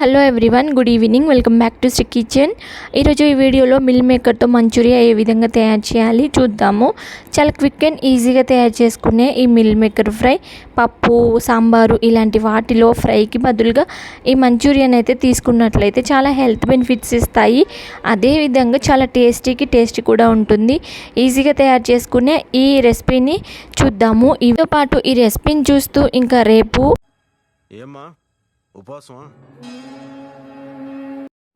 Hello everyone good evening welcome back to Sri kitchen ఈరోజు ఈ వీడియోలో మిల్ మేకర్తో మంచూరియా ఏ విధంగా తయారు చేయాలి చూద్దాము. చాలా క్విక్ అండ్ ఈజీగా తయారు చేసుకునే ఈ మిల్ మేకర్ ఫ్రై పప్పు సాంబారు ఇలాంటి వాటిలో ఫ్రైకి బదులుగా ఈ మంచూరియాని అయితే తీసుకున్నట్లయితే చాలా హెల్త్ బెనిఫిట్స్ ఇస్తాయి. అదేవిధంగా చాలా టేస్టీకి టేస్టీ కూడా ఉంటుంది. ఈజీగా తయారు చేసుకునే ఈ రెసిపీని చూద్దాము. ఇవితో పాటు ఈ రెసిపీని చూస్తూ ఇంకా రేపు ఏమా ఉపవాసమా?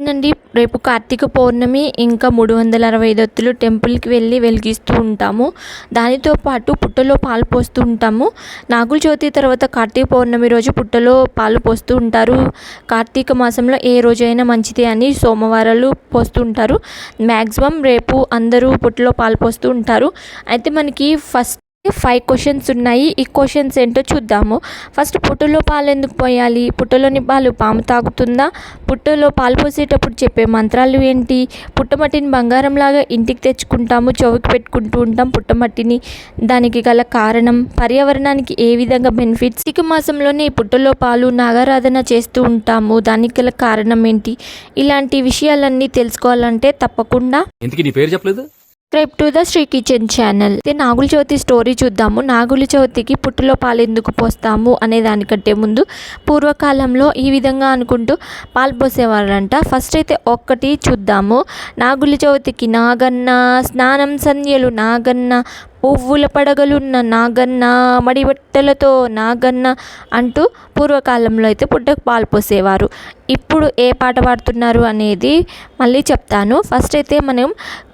నండి రేపు కార్తీక పౌర్ణమి ఇంకా మూడు వందల అరవై ఐదొత్తులు టెంపుల్కి వెళ్ళి వెలిగిస్తూ ఉంటాము. దానితో పాటు పుట్టలో పాలు పోస్తూ ఉంటాము. నాగుల చవితి తర్వాత కార్తీక పౌర్ణమి రోజు పుట్టలో పాలు పోస్తూ ఉంటారు. కార్తీక మాసంలో ఏ రోజైనా మంచిదే అని సోమవారాలు పోస్తూ ఉంటారు. మ్యాక్సిమం రేపు అందరూ పుట్టలో పాలు పోస్తూ ఉంటారు. అయితే మనకి ఫస్ట్ ఫైవ్ క్వశ్చన్స్ ఉన్నాయి. ఈ క్వశ్చన్స్ ఏంటో చూద్దాము. ఫస్ట్ పుట్టలో పాలు ఎందుకు పోయాలి? పుట్టలోని పాలు పాము తాగుతుందా? పుట్టలో పాలు పోసేటప్పుడు చెప్పే మంత్రాలు ఏంటి? పుట్టమట్టిని బంగారంలాగా ఇంటికి తెచ్చుకుంటాము చెవికి పెట్టుకుంటూ ఉంటాం పుట్టమట్టిని. దానికి గల కారణం? పర్యావరణానికి ఏ విధంగా బెనిఫిట్స్ ఇక మాసంలోనే ఈ పుట్టలో పాలు నాగారాధన చేస్తూ ఉంటాము. దానికి గల కారణం ఏంటి? ఇలాంటి విషయాలన్నీ తెలుసుకోవాలంటే తప్పకుండా. ఎందుకు నీ పేరు చెప్పలేదు? Subscribe to the Sri kitchen channel అయితే నాగుల చవితి స్టోరీ చూద్దాము. నాగుల చవితికి పుట్టులో పాలు ఎందుకు పోస్తాము అనే దానికంటే ముందు పూర్వకాలంలో ఈ విధంగా అనుకుంటూ పాలు పోసేవారంట ఫస్ట్ అయితే ఒక్కటి చూద్దాము. నాగుల చవితికి నాగన్న స్నానం సంధ్యలు నాగన్న పువ్వుల పడగలున్న నాగన్న మడిబట్టలతో నాగన్న అంటూ పూర్వకాలంలో అయితే పుట్టకు పాలు పోసేవారు. ఇప్పుడు ఏ పాట పాడుతున్నారు అనేది మళ్ళీ చెప్తాను. ఫస్ట్ అయితే మనం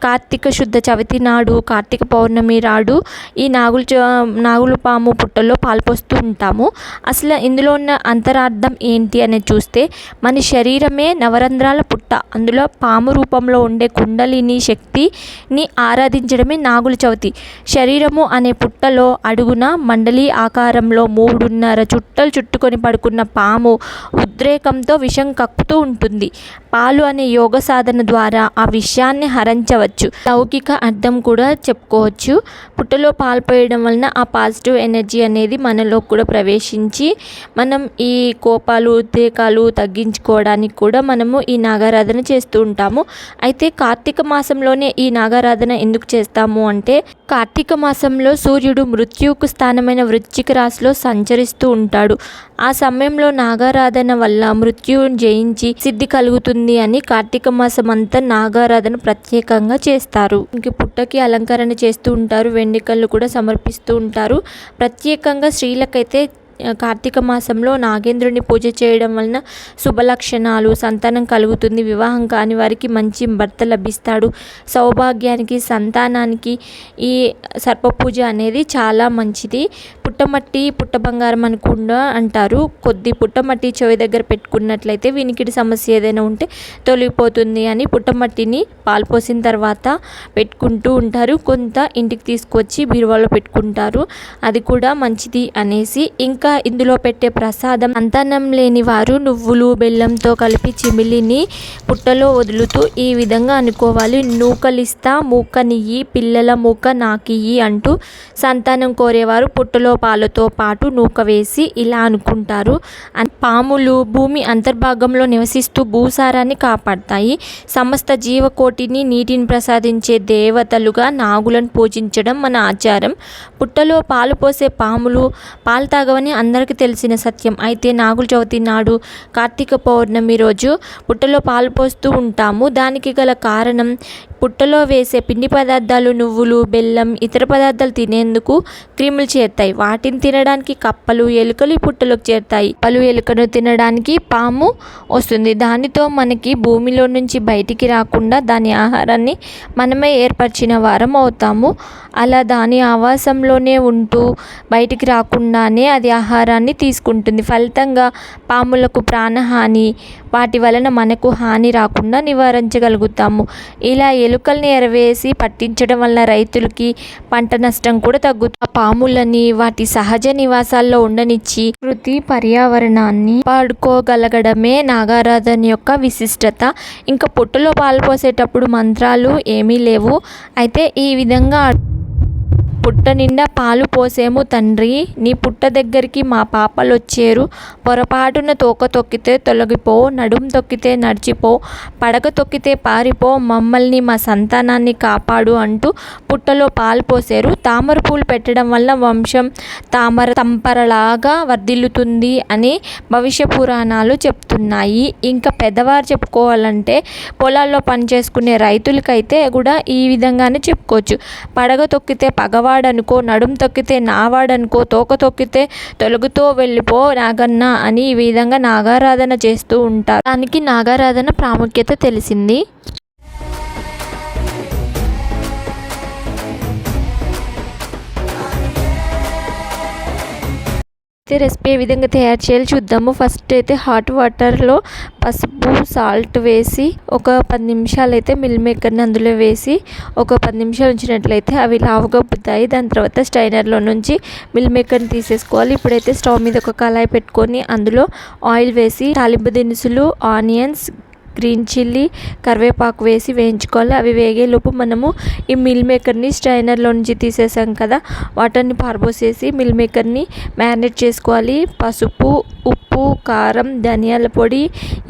కార్తీక శుద్ధ చవితి నాడు కార్తీక పౌర్ణమి నాడు ఈ నాగుల చ నాగుల పాము పుట్టలో పాలు పోస్తూ ఉంటాము. అసలు ఇందులో ఉన్న అంతరార్థం ఏంటి అనేది చూస్తే మన శరీరమే నవరంధ్రాల పుట్ట. అందులో పాము రూపంలో ఉండే కుండలిని శక్తిని ఆరాధించడమే నాగుల చవితి. శరీరము అనే పుట్టలో అడుగున మండలి ఆకారంలో మూడున్నర చుట్టలు చుట్టుకొని పడుకున్న పాము ఉద్రేకంతో విషం కక్కుతూ ఉంటుంది. పాలు అనే యోగ సాధన ద్వారా ఆ విషయాన్ని హరించవచ్చు. లౌకిక అర్థం కూడా చెప్పుకోవచ్చు. పుట్టలో పాలు పోయడం వలన ఆ పాజిటివ్ ఎనర్జీ అనేది మనలో కూడా ప్రవేశించి మనం ఈ కోపాలు ఉద్రేకాలు తగ్గించుకోవడానికి కూడా మనము ఈ నాగారాధన చేస్తూ ఉంటాము. అయితే కార్తీక మాసంలోనే ఈ నాగారాధన ఎందుకు చేస్తాము అంటే కార్తీక మాసంలో సూర్యుడు మృత్యువుకు స్థానమైన వృశ్చిక రాశిలో సంచరిస్తూ ఉంటాడు. ఆ సమయంలో నాగారాధన వల్ల మృత్యువును జయించి సిద్ధి కలుగుతుంది అని కార్తీక మాసం అంతా నాగారాధన ప్రత్యేకంగా చేస్తారు. ఇంక పుట్టకి అలంకరణ చేస్తూ ఉంటారు. వెండికళ్ళు కూడా సమర్పిస్తూ ఉంటారు. ప్రత్యేకంగా స్త్రీలకైతే కార్తీక మాసంలో నాగేంద్రుని పూజ చేయడం వలన శుభలక్షణాలు సంతానం కలుగుతుంది. వివాహం కాని వారికి మంచి భర్త లభిస్తాడు. సౌభాగ్యానికి సంతానానికి ఈ సర్ప పూజ అనేది చాలా మంచిది. పుట్టమట్టి పుట్ట బంగారం అనుకుండా అంటారు. కొద్ది పుట్టమట్టి చెవి దగ్గర పెట్టుకున్నట్లయితే వినికిడి సమస్య ఏదైనా ఉంటే తొలగిపోతుంది అని పుట్టమట్టిని పాల్పోసిన తర్వాత పెట్టుకుంటూ ఉంటారు. కొంత ఇంటికి తీసుకొచ్చి బీరువాలో పెట్టుకుంటారు. అది కూడా మంచిది అనేసి ఇంకా ఇందులో పెట్టే ప్రసాదం సంతానం లేని వారు నువ్వులు బెల్లంతో కలిపి చిమిలిని పుట్టలో వదులుతూ ఈ విధంగా అనుకోవాలి. నూకలిస్తా మూకనియ్యి పిల్లల మూక నాకియ్యి అంటూ సంతానం కోరేవారు పుట్టలో పాలతో పాటు నూక వేసి ఇలా అనుకుంటారు. పాములు భూమి అంతర్భాగంలో నివసిస్తూ భూసారాన్ని కాపాడతాయి. సమస్త జీవకోటిని నీటిని ప్రసాదించే దేవతలుగా నాగులను పూజించడం మన ఆచారం. పుట్టలో పాలు పోసే పాములు పాలు తాగవని అందరికీ తెలిసిన సత్యం. అయితే నాగుల చవితి నాడు కార్తీక పౌర్ణమి రోజు పుట్టలో పాలు పోస్తూ ఉంటాము. దానికి గల కారణం పుట్టలో వేసే పిండి పదార్థాలు నువ్వులు బెల్లం ఇతర పదార్థాలు తినేందుకు క్రిములు చేరుతాయి. వాటిని తినడానికి కప్పలు ఎలుకలు ఈ పుట్టలోకి చేరుతాయి. పలు ఎలుకను తినడానికి పాము వస్తుంది. దానితో మనకి భూమిలో నుంచి బయటికి రాకుండా దాని ఆహారాన్ని మనమే ఏర్పరిచిన వారం అవుతాము. అలా దాని ఆవాసంలోనే ఉంటూ బయటికి రాకుండానే అది ఆహారాన్ని తీసుకుంటుంది. ఫలితంగా పాములకు ప్రాణహాని వాటి వలన మనకు హాని రాకుండా నివారించగలుగుతాము. ఇలా ఎలుకల్ని ఎరవేసి పట్టించడం వలన రైతులకి పంట నష్టం కూడా తగ్గుతుంది. ఆ పాములని వాటి సహజ నివాసాల్లో ఉండనిచ్చి ప్రకృతి పర్యావరణాన్ని పాడుకోగలగడమే నాగారాధన యొక్క విశిష్టత. ఇంకా పొట్టులో పాలు పోసేటప్పుడు మంత్రాలు ఏమీ లేవు. అయితే ఈ విధంగా పుట్ట నిండా పాలు పోసేము తండ్రి. నీ పుట్ట దగ్గరికి మా పాపలొచ్చేరు. పొరపాటున తోక తొక్కితే తొలగిపో నడుం తొక్కితే నడిచిపో పడక తొక్కితే పారిపో మమ్మల్ని మా సంతానాన్ని కాపాడు అంటూ పుట్టలో పాలు పోసారు. తామర పూలు పెట్టడం వల్ల వంశం తామర తంపరలాగా వర్ధిల్లుతుంది అని భవిష్య పురాణాలు చెప్తున్నాయి. ఇంకా పెద్దవారు చెప్పుకోవాలంటే పొలాల్లో పనిచేసుకునే రైతులకైతే కూడా ఈ విధంగానే చెప్పుకోవచ్చు. పడగ తొక్కితే పగవాడనుకో నడుం తొక్కితే నావాడనుకో తోక తొక్కితే తొలగుతో వెళ్ళిపో నాగన్న అని ఈ విధంగా నాగారాధన చేస్తూ ఉంటారు. దానికి నాగారాధన ప్రాముఖ్యత తెలిసింది. అయితే రెసిపీ ఏ విధంగా తయారు చేయాలో చూద్దాము. ఫస్ట్ అయితే హాట్ వాటర్లో పసుపు సాల్ట్ వేసి ఒక పది నిమిషాలు అయితే మిల్ మేకర్ని అందులో వేసి ఒక పది నిమిషాలు ఉంచినట్లయితే అవి లావుగా పుద్దాయి దాని తర్వాత స్టైనర్లో నుంచి మిల్ మేకర్ని తీసేసుకోవాలి. ఇప్పుడైతే స్టవ్ మీద ఒక కళాయి పెట్టుకొని అందులో ఆయిల్ వేసి తాలింపు దినుసులు ఆనియన్స్ గ్రీన్ చిల్లీ కరివేపాకు వేసి వేయించుకోవాలి. అవి వేగేలోపు మనము ఈ మిల్ మేకర్ని స్ట్రైనర్లో నుంచి తీసేసాం కదా వాటర్ని పారబోసేసి మిల్ మేకర్ని మ్యారినేట్ చేసుకోవాలి. పసుపు ఉప్పు కారం ధనియాల పొడి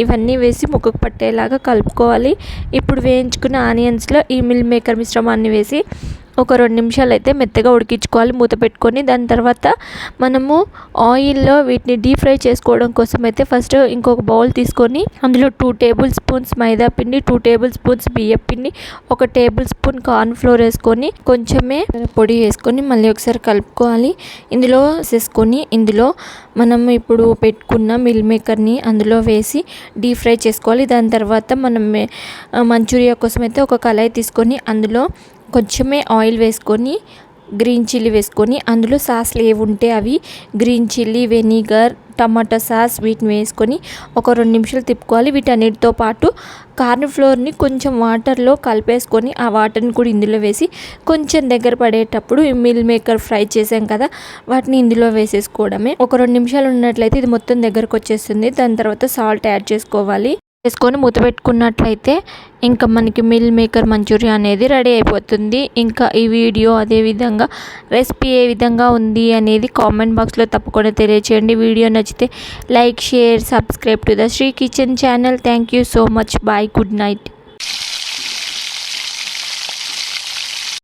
ఇవన్నీ వేసి ముక్కకు పట్టేలాగా కలుపుకోవాలి. ఇప్పుడు వేయించుకున్న ఆనియన్స్లో ఈ మిల్ మేకర్ మిశ్రమాన్ని వేసి ఒక రెండు నిమిషాలు అయితే మెత్తగా ఉడికించుకోవాలి మూత పెట్టుకొని. దాని తర్వాత మనము ఆయిల్లో వీటిని డీప్ ఫ్రై చేసుకోవడం కోసం అయితే ఫస్ట్ ఇంకొక బౌల్ తీసుకొని అందులో టూ టేబుల్ స్పూన్స్ మైదా పిండి టూ టేబుల్ స్పూన్స్ బియ్యం పిండి ఒక టేబుల్ స్పూన్ కార్న్ ఫ్లోర్ వేసుకొని కొంచెమే పొడి వేసుకొని మళ్ళీ ఒకసారి కలుపుకోవాలి. ఇందులో వేసుకొని ఇందులో మనం ఇప్పుడు పెట్టుకున్న మిల్ మేకర్ని అందులో వేసి డీప్ ఫ్రై చేసుకోవాలి. దాని తర్వాత మనం మంచూరియా కోసం అయితే ఒక కళాయి తీసుకొని అందులో కొంచెమే ఆయిల్ వేసుకొని గ్రీన్ చిల్లీ వేసుకొని అందులో సాస్లు ఏవి ఉంటే అవి గ్రీన్ చిల్లీ వెనిగర్ టమాటా సాస్ వీటిని వేసుకొని ఒక రెండు నిమిషాలు తిప్పుకోవాలి. వీటన్నిటితో పాటు కార్న్ ఫ్లోర్ని కొంచెం వాటర్లో కలిపేసుకొని ఆ వాటర్ని కూడా ఇందులో వేసి కొంచెం దగ్గర పడేటప్పుడు మిల్ మేకర్ ఫ్రై చేసాం కదా వాటిని ఇందులో వేసేసుకోవడమే. ఒక రెండు నిమిషాలు ఉన్నట్లయితే ఇది మొత్తం దగ్గరకు వచ్చేస్తుంది. దాని తర్వాత సాల్ట్ యాడ్ చేసుకోవాలి. వేసుకొని మూత పెట్టుకున్నట్లయితే ఇంకా మనకి మిల్ మేకర్ మంచూరియా అనేది రెడీ అయిపోతుంది. ఇంకా ఈ వీడియో అదేవిధంగా రెసిపీ ఏ విధంగా ఉంది అనేది కామెంట్ బాక్స్లో తప్పకుండా తెలియచేయండి. వీడియో నచ్చితే like share subscribe to the Sri kitchen channel. Thank you so much. Bye good night.